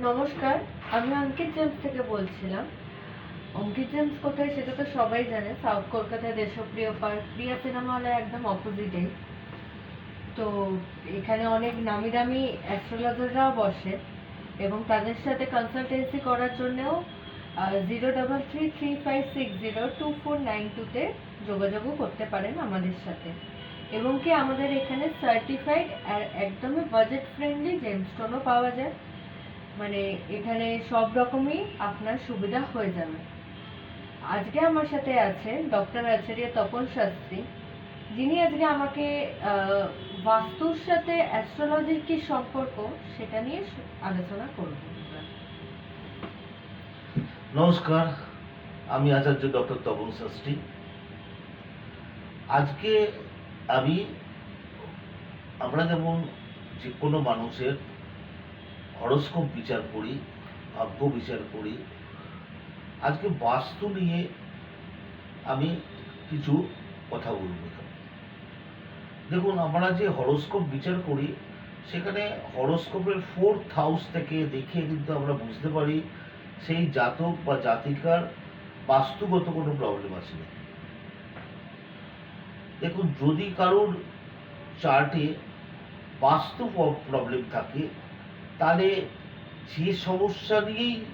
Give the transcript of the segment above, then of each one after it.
নমস্কার, আমি অঙ্কিত জেমস থেকে বলছিলাম। অঙ্কিত জেমস কোথায় সেটা তো সবাই জানে, সাউথ কলকাতায় দেশপ্রিয় পার্ক, প্রিয়া সিনেমা হলে একদম অপোজিটেই তো এখানে অনেক নামি দামি অ্যাস্ট্রোলজাররাও বসে এবং তাদের সাথে কনসালটেন্সি করার জন্যও zero double three three five six zero two four nine টুতে যোগাযোগও করতে পারেন আমাদের সাথে। এবং কি আমাদের এখানে সার্টিফাইড আর একদমই বাজেট ফ্রেন্ডলি জেমস্টোনও পাওয়া যায়। মানে এখানে সব রকমই আপনার সুবিধা হয়ে যাবে। আজকে আমার সাথে আছে ডক্টর আচার্য তপন শাস্ত্রী। যিনি আজকে আমাকে বাস্তুর সাথে অ্যাস্ট্রোলজির কি সম্পর্ক সেটা নিয়ে আলোচনা করব নমস্কার, আমি আচার্য ডক্টর তপন শাস্ত্রী। আজকে আমি, আমরা যেমন যে কোনো মানুষের হরস্কোপ বিচার করি, ভাগ্য বিচার করি আজকে বাস্তু নিয়ে আমি কিছু কথা বলব দেখুন, আমরা যে হরস্কোপ বিচার করি, সেখানে হরস্কোপের ফোর্থ হাউস থেকে দেখে কিন্তু আমরা বুঝতে পারি, সেই জাতক বা জাতিকার বাস্তুগত কোনো প্রবলেম আছে নাকি। দেখুন, যদি কারোর চার্টে বাস্তু প্রবলেম থাকে তাহলে যে সমস্যা নিয়েই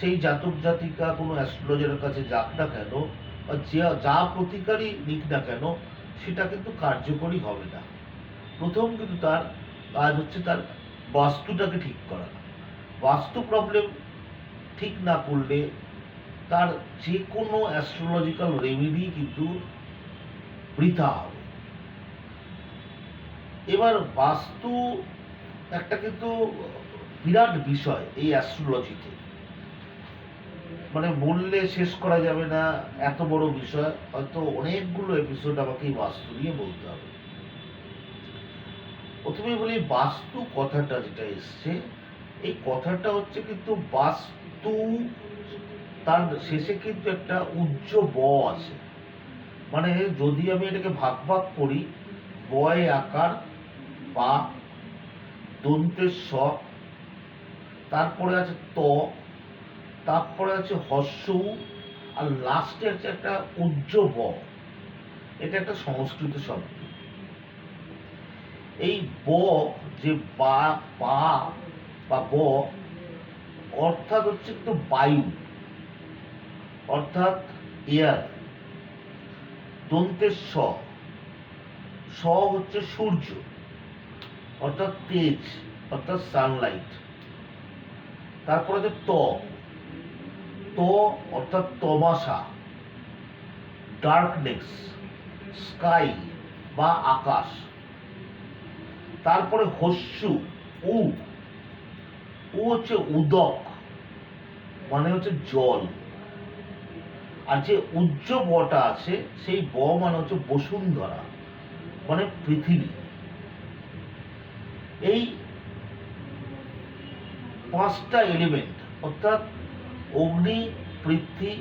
সেই জাতক জাতিকা কোনো অ্যাস্ট্রোলজারের কাছে যাক না কেন, বা যা যা প্রতিকারই নিক না কেন, সেটা কিন্তু কার্যকরী হবে না। প্রথম কিন্তু তার কাজ হচ্ছে তার বাস্তুটাকে ঠিক করা। বাস্তু প্রবলেম ঠিক না করলে তার যে কোনো অ্যাস্ট্রোলজিক্যাল রেমেডি কিন্তু বৃথা হবে। এবার বাস্তু একটা কিন্তু বিরাট বিষয় এই অ্যাস্ট্রোলজিতে মানে বললে শেষ করা যাবে না, এত বড় বিষয়, হয়তো অনেকগুলো এপিসোড আমাকে এই বাস্তু নিয়ে বলতে হবে। প্রথমে বলি, বাস্তু কথাটা যেটা এসছে, এই কথাটা হচ্ছে কিন্তু বাস্তু তার শেষে কিন্তু একটা উজ্জ ব আছে। মানে যদি আমি এটাকে ভাগ ভাগ করি, বয় আকার বা দন্তের তারপরে আছে ত, তারপরে আছে হস্য, আর লাস্টে আছে একটা উজ্জ ব এটা একটা সংস্কৃত শব্দ। এই ব যে বা, পা বা ব অর্থাৎ হচ্ছে একটু বায়ু, অর্থাৎ এয়ার দন্তের স স হচ্ছে সূর্য। অর্থাৎ তেজ, অর্থাৎ সানলাইট তারপরে যে ত অর্থাৎ তমাশা ডার্কনেস স্কাই বা আকাশ। তারপরে হস্যু, উ উ হচ্ছে উদক মানে হচ্ছে জল। আর যে উজ্জ বটা আছে, সেই ব মানে হচ্ছে বসুন্ধরা মানে পৃথিবী। এই পাঁচটা এলিমেন্ট অর্থাৎ অগ্নি, পৃথ্বী,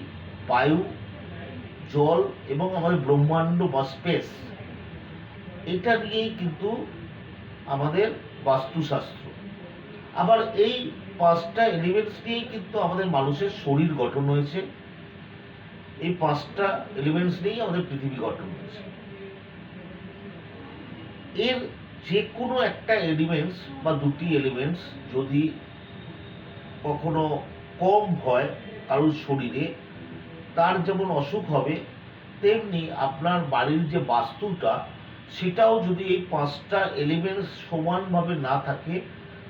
বায়ু, জল এবং আমাদের ব্রহ্মাণ্ড বা স্পেস এটা নিয়েই কিন্তু আমাদের বাস্তুশাস্ত্র। আবার এই পাঁচটা এলিমেন্টস নিয়েই কিন্তু আমাদের মানুষের শরীর গঠন হয়েছে। এই পাঁচটা এলিমেন্টস নিয়েই আমাদের পৃথিবী গঠন হয়েছে। এর যে কোনো একটা এলিমেন্টস বা দুটি এলিমেন্টস যদি কখনো কম হয় কারোর শরীরে, তার যেমন অসুখ হবে, তেমনি আপনার বাড়ির যে বাস্তুটা, সেটাও যদি এই পাঁচটা এলিমেন্টস সমানভাবে না থাকে,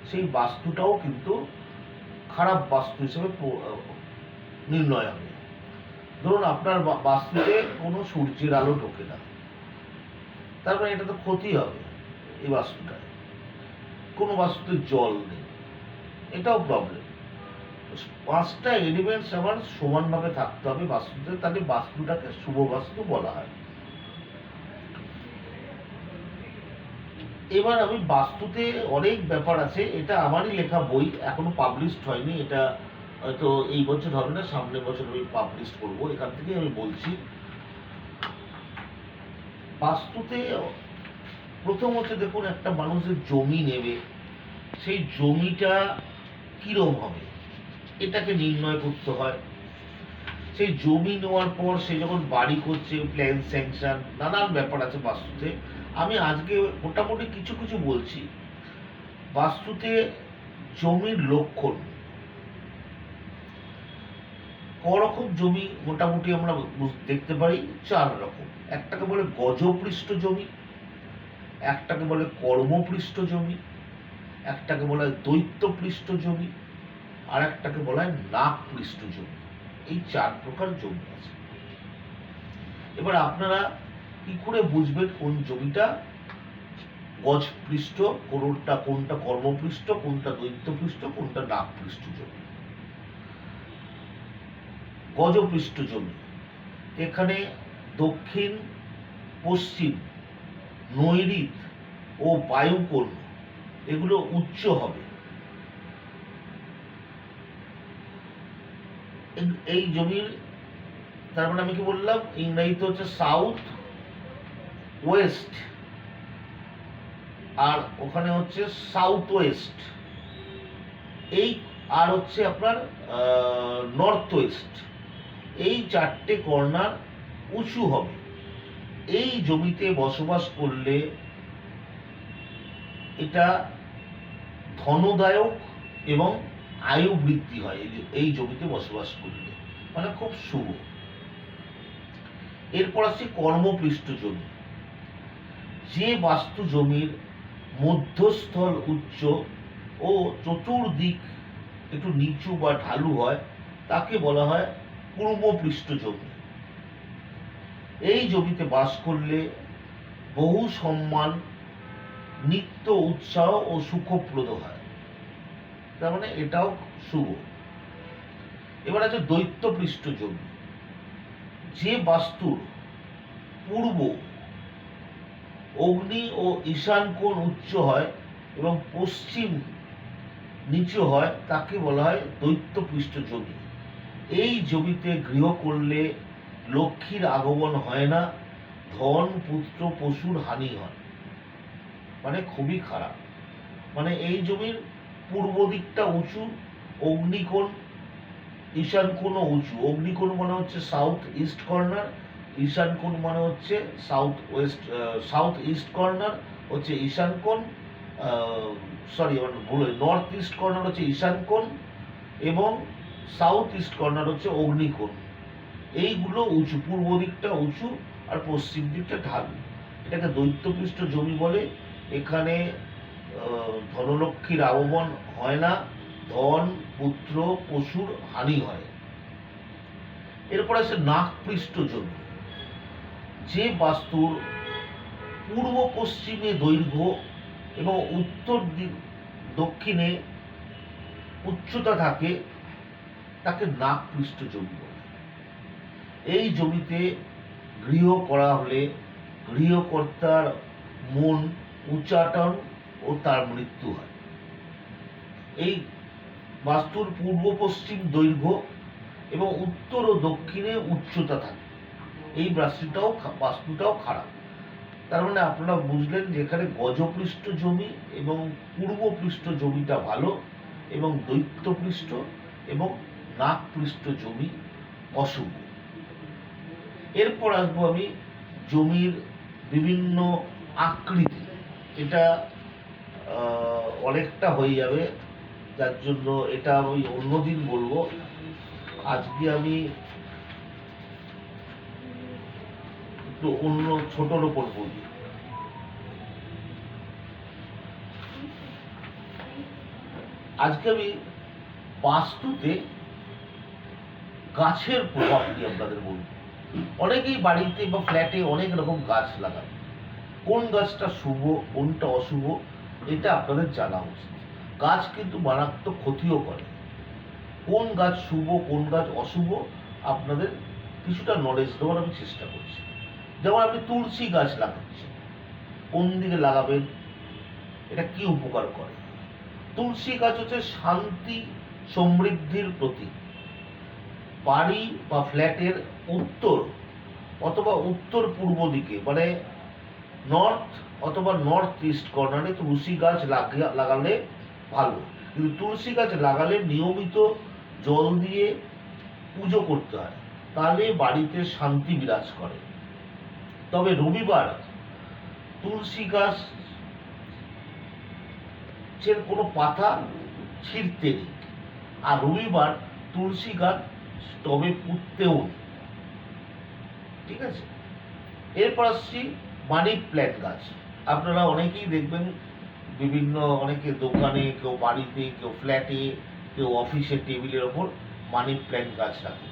সেই বাস্তুটাও কিন্তু খারাপ বাস্তু হিসেবে নির্ণয় হবে। ধরুন আপনার বাস্তুতে কোনো সূর্যের আলো ঢোকে না। তারপরে এটা তো ক্ষতি হবে। এই বাস্তুটায়। কোনো বাস্তুতে জল নেই। এটাও প্রবলেম পাঁচটা এলিমেন্টস আমার সমানভাবে থাকতে হবে বাস্তুতে, তাহলে বাস্তুটাকে, শুভ বাস্তু বলা হয়। এবার আমি বাস্তুতে অনেক ব্যাপার আছে, এটা আমারই লেখা বই, এখনও পাবলিশড হয়নি, এটা হয়তো এই বছর হবে না সামনের বছর আমি পাবলিশ করব, এখান থেকে আমি বলছি। বাস্তুতে প্রথম হচ্ছে দেখুন, একটা মানুষের জমি নেবে, সেই জমিটা কিরম হবে? এটাকে নির্ণয় করতে হয়। সেই জমি নেওয়ার পর সে যখন বাড়ি করছে প্ল্যান স্যাংশন নানান ব্যাপার আছে বাস্তুতে। আমি আজকে মোটামুটি কিছু কিছু বলছি। বাস্তুতে জমির লক্ষণ। করকম জমি মোটামুটি আমরা দেখতে পারি চার রকম। একটাকে বলে গজপৃষ্ঠ জমি একটাকে বলে কর্মপৃষ্ঠ জমি, একটাকে বলা হয় দৈত্যপৃষ্ঠ জমি, আর একটাকে বলা হয় নাগপৃষ্ঠ জমি। এই চার প্রকার জমি আছে। এবার আপনারা কি করে বুঝবেন কোন জমিটা গজপৃষ্ঠ, কোনটা কোনটা কর্মপৃষ্ঠ, কোনটা দৈত্যপৃষ্ঠ, কোনটা নাগপৃষ্ঠ জমি? গজপৃষ্ঠ জমি। এখানে দক্ষিণ, পশ্চিম নৈরিত ও বায়ুকোণ এগুলো উচ্চ হবে। এই- জমির, তার মানে আমি কি বললাম? ইংরেজিতে হচ্ছে সাউথ ওয়েস্ট আর ওখানে হচ্ছে সাউথ ওয়েস্ট এই আর হচ্ছে আপনার নর্থ ওয়েস্ট এই চারটে কর্নার উঁচু হবে। এই জমিতে বসবাস করলে এটা ধনদায়ক এবং আয়ু বৃদ্ধি হয় এই জমিতে বসবাস করলে। মানে খুব শুভ। এরপর আসছে কর্মপৃষ্ঠ জমি। যে বাস্তু জমির মধ্যস্থল উচ্চ ও চতুর্দিক একটু নিচু বা ঢালু হয়, তাকে বলা হয় পূর্বপৃষ্ঠ জমি। এই জমিতে বাস করলে বহু সম্মান, নিত্য উৎসাহ ও সুখপ্রদ হয়। তার মানে এটাও শুভ। এবার আছে দৈত্যপৃষ্ঠ জমি। যে বাস্তুর পূর্ব অগ্নি ও ঈশান কোণ উচ্চ হয় এবং পশ্চিম নিচু হয়, তাকে বলা হয় দৈত্যপৃষ্ঠ জমি। এই জমিতে গৃহ করলে লক্ষ্মীর আগমন হয় না, ধন পুত্র পশুর হানি হয়। মানে খুবই খারাপ। মানে এই জমির পূর্ব দিকটা উঁচু, অগ্নিকোণ ঈশান কোণও উঁচু। অগ্নিকোণ মানে হচ্ছে সাউথ ইস্ট কর্নার ঈশান কোণ মানে হচ্ছে south west south east corner হচ্ছে ঈশান কোণ সরি আমার ভুল নর্থ ইস্ট কর্নার হচ্ছে ঈশান কোণ এবং সাউথ ইস্ট কর্নার হচ্ছে অগ্নিকোণ। এইগুলো উঁচু, পূর্ব দিকটা উঁচু আর পশ্চিম দিকটা ঢালু। এটাকে দৈত্যপৃষ্ঠ জমি বলে। এখানে ধনলক্ষ্মীর আগমন হয় না। ধন, পুত্র, পশুর হানি হয়। এরপর আছে নাগপৃষ্ঠ জমি। যে বাস্তুর পূর্ব পশ্চিমে দৈর্ঘ্য এবং উত্তর দিক, দক্ষিণে উচ্চতা থাকে, তাকে নাগপৃষ্ঠ জমি বলে। এই জমিতে গৃহ করা হলে গৃহকর্তার মন উচ্চাটন ও তার মৃত্যু হয়। এই বাস্তুর পূর্ব পশ্চিম দৈর্ঘ্য এবং উত্তর ও দক্ষিণে উচ্চতা থাকে। এই বাস্তুটাও বাস্তুটাও খারাপ। তার মানে আপনারা বুঝলেন যেখানে গজপৃষ্ঠ জমি এবং পূর্বপৃষ্ঠ জমিটা ভালো এবং দৈত্যপৃষ্ঠ এবং নাগপৃষ্ঠ জমি অশুভ। এরপর আসব আমি জমির বিভিন্ন আকৃতি। এটা অনেকটা হয়ে যাবে, যার জন্য এটা আমি অন্যদিন বলব। আজকে আমি একটু অন্য, ছোটর ওপর বলি। আজকে আমি বাস্তুতে গাছের প্রভাব নিয়ে আপনাদের বলব। অনেকেই বাড়িতে বা ফ্ল্যাটে অনেক রকম গাছ লাগান কোন গাছটা শুভ, কোনটা অশুভ, এটা আপনাদের জানা উচিত। গাছ কিন্তু মারাত্মক ক্ষতিও করে। কোন গাছ শুভ, কোন গাছ অশুভ, আপনাদের কিছুটা নলেজ দেওয়ার আমি চেষ্টা করছি। যেমন আপনি তুলসী গাছ লাগাচ্ছেন, কোন দিকে লাগাবেন? এটা কি উপকার করে? তুলসী গাছ হচ্ছে শান্তি, সমৃদ্ধির প্রতীক। বাড়ি বা ফ্ল্যাটের উত্তর অথবা উত্তর পূর্ব দিকে মানে নর্থ অথবা নর্থ ইস্ট কর্নারে তুলসী গাছ লাগা- লাগালে ভালো। কিন্তু তুলসী গাছ লাগালে নিয়মিত জল দিয়ে পুজো করতে হয়, তাহলে বাড়িতে শান্তি বিরাজ করে। তবে রবিবার তুলসী গাছের কোনো পাতা ছিঁড়তে নেই। আর রবিবার তুলসী গাছ টবে পুঁততেও ঠিক আছে? এরপর আসছি মানি প্ল্যান্ট গাছ। আপনারা অনেকেই দেখবেন, বিভিন্ন অনেকে দোকানে, কেউ বাড়িতে, কেউ ফ্ল্যাটে, কেউ অফিসের টেবিলের ওপর মানি প্ল্যান্ট গাছ রাখে।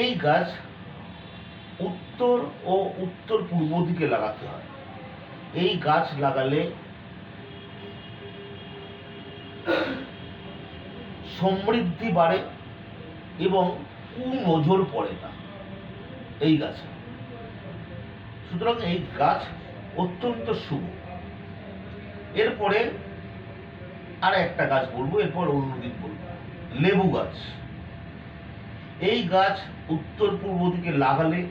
এই গাছ উত্তর ও উত্তর পূর্ব দিকে লাগাতে হয়। এই গাছ লাগালে সমৃদ্ধি বাড়ে এবং কুনজর পড়ে না। এই গাছে। সুতরাং এই গাছ অত্যন্ত শুভ। এরপরে আর একটা গাছ বলব, এরপর অন্যদিন বলব। লেবু গাছ। এই গাছ উত্তর পূর্ব দিকে লাগালে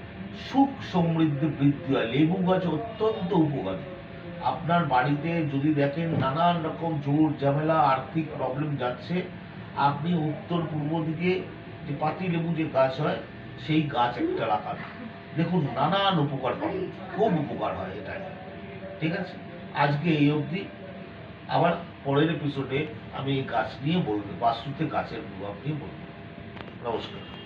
সুখ সমৃদ্ধি বৃদ্ধি হয়। লেবু গাছ অত্যন্ত উপকারী। আপনার বাড়িতে যদি দেখেন নানান রকম জোর ঝামেলা, আর্থিক প্রবলেম যাচ্ছে, আপনি উত্তর পূর্ব দিকে যে পাতি লেবু যে গাছ হয়, সেই গাছ একটা রাখার। দেখুন, নানান উপকার পাবেন খুব উপকার হয় এটাই। ঠিক আছে? আজকে এই অবধি। আবার পরের এপিসোডে আমি এই গাছ নিয়ে বলব বাস্তুতে গাছের প্রভাব নিয়ে বলব। নমস্কার।